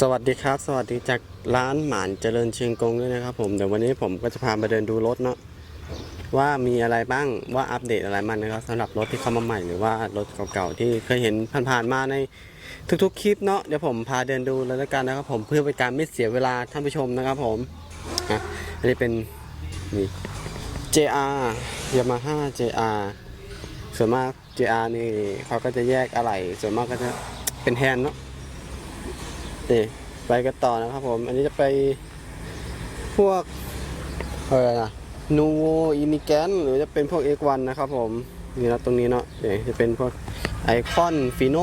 สวัสดีครับ สวัสดีจากร้านหมานเจริญเชียงกงด้วยนะครับผมเดี๋ยววันนี้ผมก็จะพามาเดินดูรถเนาะว่ามีอะไรบ้างว่าอัปเดตอะไรบ้างนะครับสำหรับรถที่เข้ามาใหม่หรือว่ารถเก่าๆที่เคยเห็นผ่านๆมาในทุกๆคลิปเนาะเดี๋ยวผมพาเดินดูแล้วกันนะครับผมเพื่อเป็นการไม่เสียเวลาท่านผู้ชมนะครับผมอะอันนี้เป็นนี่ JR Yamaha JR ส่วนมาก JR นี่เขาก็จะแยกอะไรส่วนมากก็จะเป็นแฮนด์เนาะ นี่ไปกันต่อนะครับผม อันนี้จะไปพวกอะไรนะนูโวอิมิแกนหรือจะเป็นพวก X1 นนะครับผมนี่นะตรงนี้เนาะเนี่จะเป็นพวกไอคอนฟิโน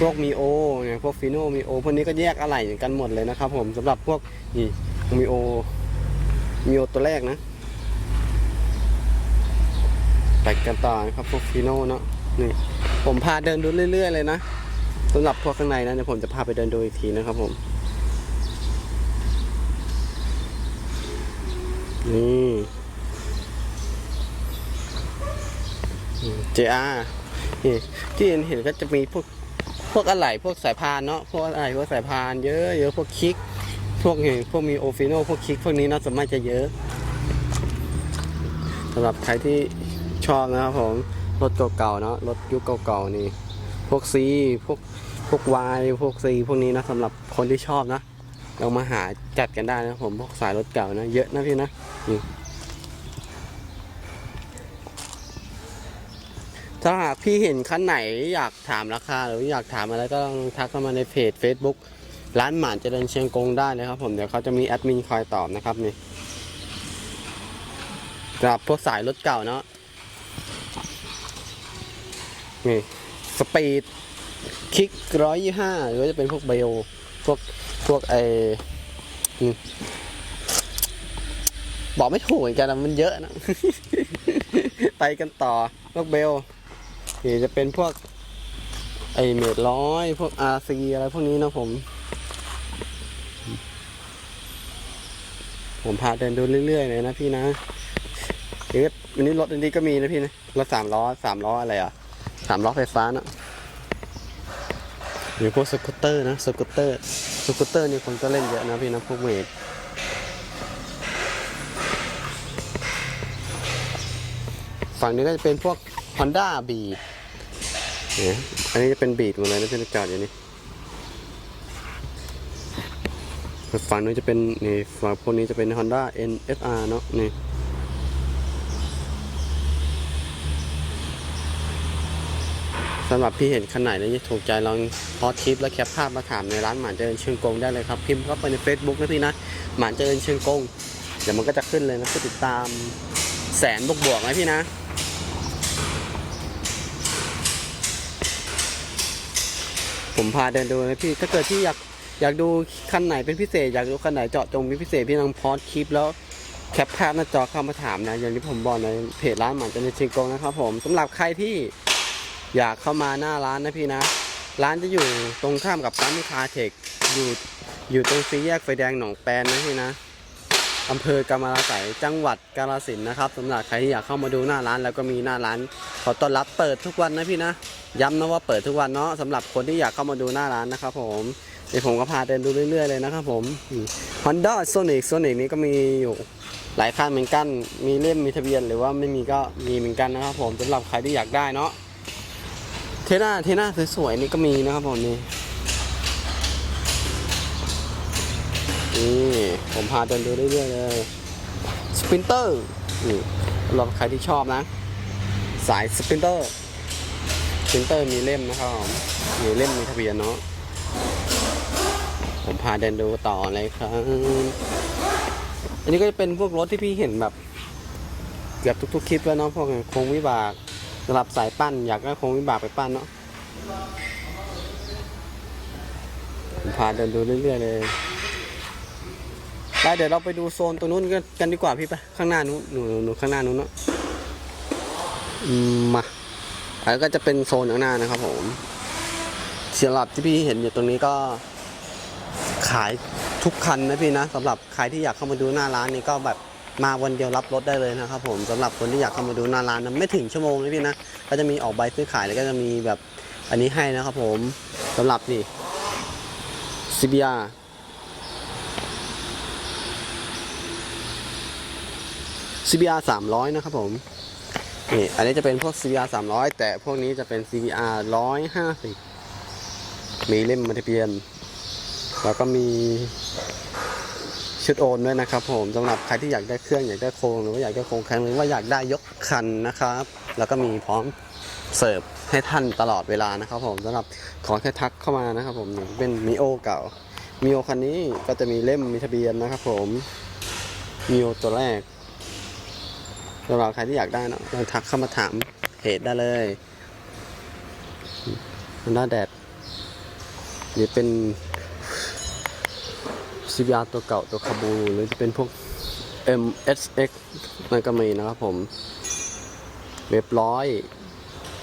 พวกมีโอเนี่ยพวกฟิโนมีโอพวกนี้ก็แยกอะไหล่กันหมดเลยนะครับผมสำหรับพวกนี่มีโอมีโอตัวแรกนะไปกันต่อนะครับพวกฟิโนเนาะนี่ผมพาเดินดูเรื่อย ๆ เลยนะ สำหรับพวกข้างในนะเดี๋ยวผมจะพาไปเดินดูอีกทีนะครับผม นี่ JR นี่ที่เห็นเห็นก็จะมีพวกพวกอะไหล่พวกสายพานเนาะพวกอะไหล่พวกสายพานเยอะเยอะพวกคิก พวกนี่พวกมีโอฟิโนพวกคิก พวกนี้เนาะสวนมากจะเยอะสำหรับใครที่ชอบนะครับผมรถเก่าๆเนาะรถยุคเก่าๆนี่ พวกซีพวกพวกวายพวกซีพวกนี้นะสำหรับคนที่ชอบนะเรามาหาจัดกันได้นะผมพวกสายรถเก่านะ เยอะนะพี่นะนี่ถ้าหากพี่เห็นคันไหนอยากถามราคา หรืออยากถามอะไรก็ลองทักเข้ามาในเพจ Facebook ร้านหมานเจริญเชียงกงได้เลยครับผมเดี๋ยวเขาจะมีแอดมินคอยตอบนะครับนี่สำหรับพวกสายรถเก่าเนาะนี่ สปีดคิกร้อยยี่ห้าหรือว่าจะเป็นพวกไบโอ พวกพวกไอบอกไม่ถูกเหมือนกันนะมันเยอะนะ ไปกันต่อพวกเบลนี่จะเป็นพวก ไอเมดร้อย พวกอาซีอะไรพวกนี้นะผม ผมพาเดินดูเรื่อยๆเลยนะพี่นะเดี๋ยววันนี้รถอันนี้ก็มีนะพี่นะ รถสามล้อสามล้ออะไรอะสามล้อไฟฟ้านะ หรือพวกสกูตเตอร์นะสกูตเตอร์สกูตเตอร์นี่คนก็เล่นเยอะนะพี่นะพวกเมดฝั่งนี้ก็จะเป็นพวก Honda B เนี่ยอันนี้จะเป็นบีดหมดเลยนะพี่นักจอดอยู่นี่ฝั่งนู้นจะเป็นนี่ฝั่งพวกนี้จะเป็น Honda NSR เนาะนี่ สำหรับพี่เห็นขนาดนี้ถูกใจลองพอดคลิปแล้วแคปภาพมาถามในร้านหมานเจริญเชียงกงได้เลยครับพิมพ์เข้าไปใน Facebook นะพี่นะหมานเจริญเชียงกงเดี๋ยวมันก็จะขึ้นเลยนะติดตามแสนบวกบวกๆนะพี่นะผมพาเดินดูนะพี่ถ้าเกิดที่อยากอยากดูคันไหนเป็นพิเศษ อยากดูคันไหนเจาะจงเป็นพิเศษพี่ลองพอดคลิปแล้วแคปภาพหน้าจอเข้ามาถามนะอย่างที่ผมบอกในเพจร้านหมานเจริญเชียงกงนะครับผมสำหรับใครที่ อยากเข้ามาหน้าร้านนะพี่นะ ร้านจะอยู่ตรงข้ามกับปั๊มคาเทคอยู่อยู่ตรงสี่แยกไฟแดงหนองแปนนะพี่นะอำเภอกำมะลาไสจังหวัดกาฬสินธุ์นะครับสำหรับใครที่อยากเข้ามาดูหน้าร้าน แล้วก็มีหน้าร้านขอต้อนรับเปิดทุกวันนะพี่นะย้ำนะว่าเปิดทุกวันเนาะสำหรับคนที่อยากเข้ามาดูหน้าร้านนะครับผมเดี๋ยวผมก็พาเดินดูเรื่อยๆเลยนะครับผมฮอนด้าโซนิกโซนิกนี้ก็มีอยู่หลายคันเหมือนกัน มีเล่มมีทะเบียน หรือว่าไม่มีก็มีเหมือนกันนะครับผมสำหรับใครที่อยากได้เนาะ ทน่าเทน่าสวยๆนี่ก็มีนะครับผมนี่นี่ผมพาเดินดูเรื่อยๆเลยสปินเตอร์นี่สำหรับใครที่ชอบนะ สายสปินเตอร์สปินเตอร์มีเล่มนะครับผมมีเล่มมีทะเบียนเนาะผมพาเดินดูต่อเลยครับ อันนี้ก็จะเป็นพวกรถที่พี่เห็นแบบเกือบทุกๆคลิปแล้วเนาะพวกโครงวิบาก สำหรับสายปั้นอยากได้โคงวิบากไปปั้นเนาะผมพาเดินดูเรื่อยๆเลยไปเดี๋ยวเราไปดูโซนตรงนู้นกันกันดีกว่าพี่ไปข้างหน้านู้นหนูหนูข้างหน้านู้นเนาะมาแล้วก็จะเป็นโซนข้างหน้านะครับผมสำหรับที่พี่เห็นอยู่ตรงนี้ก็ขายทุกคันนะพี่นะสำหรับใครที่อยากเข้ามาดูหน้าร้านนี่ก็แบบ มาวันเดียวรับรถได้เลยนะครับผมสำหรับคนที่อยากเข้ามาดูหน้าร้านนะไม่ถึงชั่วโมงนะพี่นะก็จะมีออกใบซื้อขายแล้วก็จะมีแบบอันนี้ให้นะครับผมสำหรับนี่ CBR CBR 300นะครับผมนี่อันนี้จะเป็นพวก CBR 300 แต่พวกนี้จะเป็น CBR 150 มีเล่มมาทะเบียน แล้วก็มี ชุดโอนด้วยนะครับผมสำหรับใครที่อยากได้เครื่องอยากได้โครงหรือว่าอยากได้โครงแข็งหรือว่าอยากได้ยกคันนะครับ แล้วก็มีพร้อมเสิร์ฟให้ท่านตลอดเวลานะครับผมสำหรับขอแค่ทักเข้ามานะครับผมนี่เป็นมิโอเก่ามิโอคันนี้ก็จะมีเล่มมีทะเบียนนะครับผมมิโอตัวแรกสำหรับใครที่อยากได้เนอะลองทักเข้ามาถามเพจได้เลยมันด้าแดดหรือเป็น CBR ตัวเก่าตัวคาบูหรือจะเป็นพวก MSX นั่นก็มีนะครับผม เว็บร้อย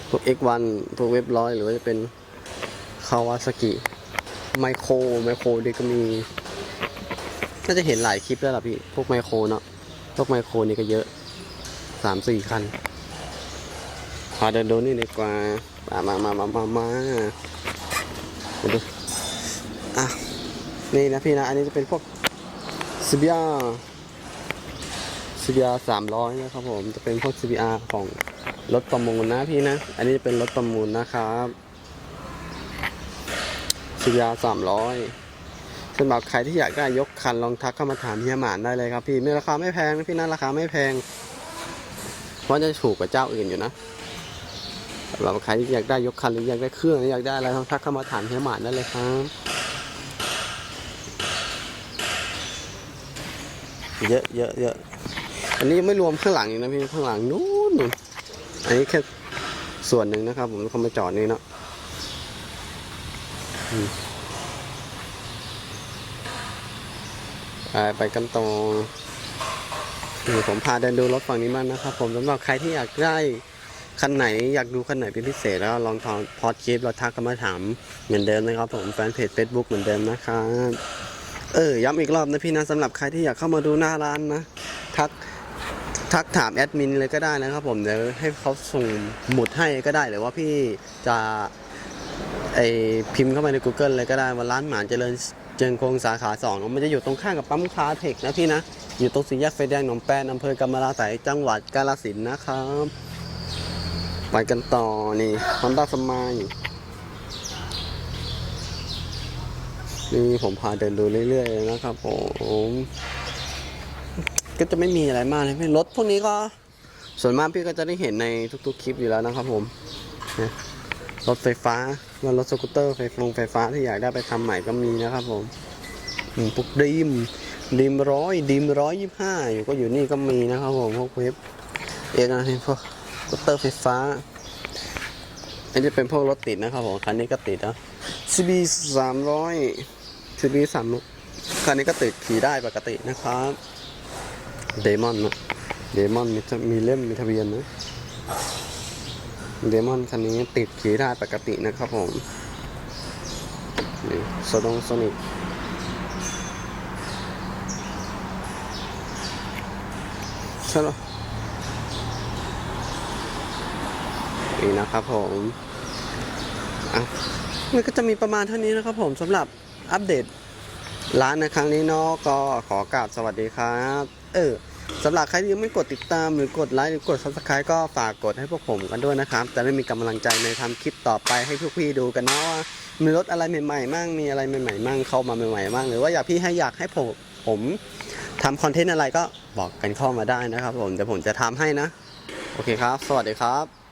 พวก X1 พวกเว็บร้อยหรือว่าจะเป็นคาวาซากิไมโครไมโครดีก็มีน่าจะเห็นหลายคลิปแล้วล่ะพี่ พวกไมโครเนาะพวกไมโครนี่ก็เยอะสามสี่คันพาเดินดูนี่ดีกว่า มามามามามามามาดูอะ นี่นะพี่นะ อันนี้จะเป็นพวกซีบีอาซีบีอาสามร้อยนะครับผม จะเป็นพวก CBR ของรถประมูลนะพี่นะ อันนี้จะเป็นรถประมูลนะครับ CBR สามร้อยสำหรับใครที่อยากได้ยกคันลองทักเข้ามาถามเฮียหมานได้เลยครับพี่ไม่ราคาไม่แพงพี่นะราคาไม่แพงเพราะจะถูกกว่าเจ้าอื่นอยู่นะสำหรับใครที่อยากได้ยกคันหรืออยากได้เครื่องออยากได้อะไรลองทักเข้ามาถามเฮียหมานได้เลยครับ เยอะเยอะเยอะอันนี้ยังไม่รวมข้างหลังอีกนะพี่ข้างหลังนู้นนู่นอันนี้แค่ส่วนหนึ่งนะครับ ผมเขามาจอดนี่เนาะไปไปกันต่อนี่ผมพาเดินดูรถฝั่งนี้บ้างนะครับ ผมสำหรับใครที่อยากได้คันไหนอยากดูคันไหนเป็นพิเศษแล้วลองทองพอดคลิปเราทักกันมาถามเหมือนเดิมนะครับ ผมแฟนเพจ Facebook เหมือนเดิมนะครับ เออย้ำอีกรอบนะพี่นะสำหรับใครที่อยากเข้ามาดูหน้าร้านนะ ทักทักถามแอดมินเลยก็ได้นะครับผมเดี๋ยวให้เขาส่งหมุดให้ก็ได้หรือว่าพี่จะไอพิมพ์เข้าไปใน Google เลยก็ได้ว่าร้านหมานเจริญเจิงคงสาขาสองมันจะอยู่ตรงข้างกับปั๊มคาเทคนะพี่นะ อยู่ตรงสี่แยกไฟแดงหนองแปนอำเภอกำมะลาสายจังหวัดกาฬสินธุ์นะครับ ไปกันต่อนี่ Honda s m i l e นี่ผมพาเดินดูเรื่อยๆนะครับผมก็จะไม่มีอะไรมากเลยพี่รถพวกนี้ก็ส่วนมากพี่ก็จะได้เห็นในทุกๆคลิปอยู่แล้วนะครับผมรถไฟฟ้ารถสกูตเตอร์ไฟฟงไฟฟ้าที่อยากได้ไปทำใหม่ก็มีนะครับผมพวกดีมดีมร้อยดีมร้อยยี่ห้าอยู่ก็อยู่นี่ก็มีนะครับผมพวกเว็บเอกอะพวกสกูตเตอร์ไฟฟ้าอันนี้เป็นพวกรถติดนะครับผมคันนี้ก็ติดนะ CB สามร้อย CB สามลูกคันนี้ก็ติดขี่ได้ปกตินะครับเดมอนนะเดมอนมีทะมีเล่มมีทะเบียนนะเดมอนคันนี้ติดขี่ได้ปกตินะครับผมนี่โซดงโซนิกใช่หรอนี่นะครับผมอะมันก็จะมีประมาณเท่านี้นะครับผมสำหรับอัปเดต ร้านในครั้งนี้เนาะก็ขอกราบสวัสดีครับ เออสำหรับใครที่ยังไม่กดติดตามหรือกดไลค์หรือกด subscribe ก็ฝากกดให้พวกผมกันด้วยนะครับ จะได้มีกำลังใจในทำคลิปต่อไปให้พวกพี่ดูกันเนาะว่ามีรถอะไรใหม่ๆมั่งมีอะไรใหม่ๆมั่งเข้ามาใหม่ๆมั่งหรือว่าอยากพี่ให้อยากให้ผมผมทำคอนเทนต์อะไรก็บอกกันเข้ามาได้นะครับ ผมเดี๋ยวผมจะทำให้นะ โอเคครับ สวัสดีครับ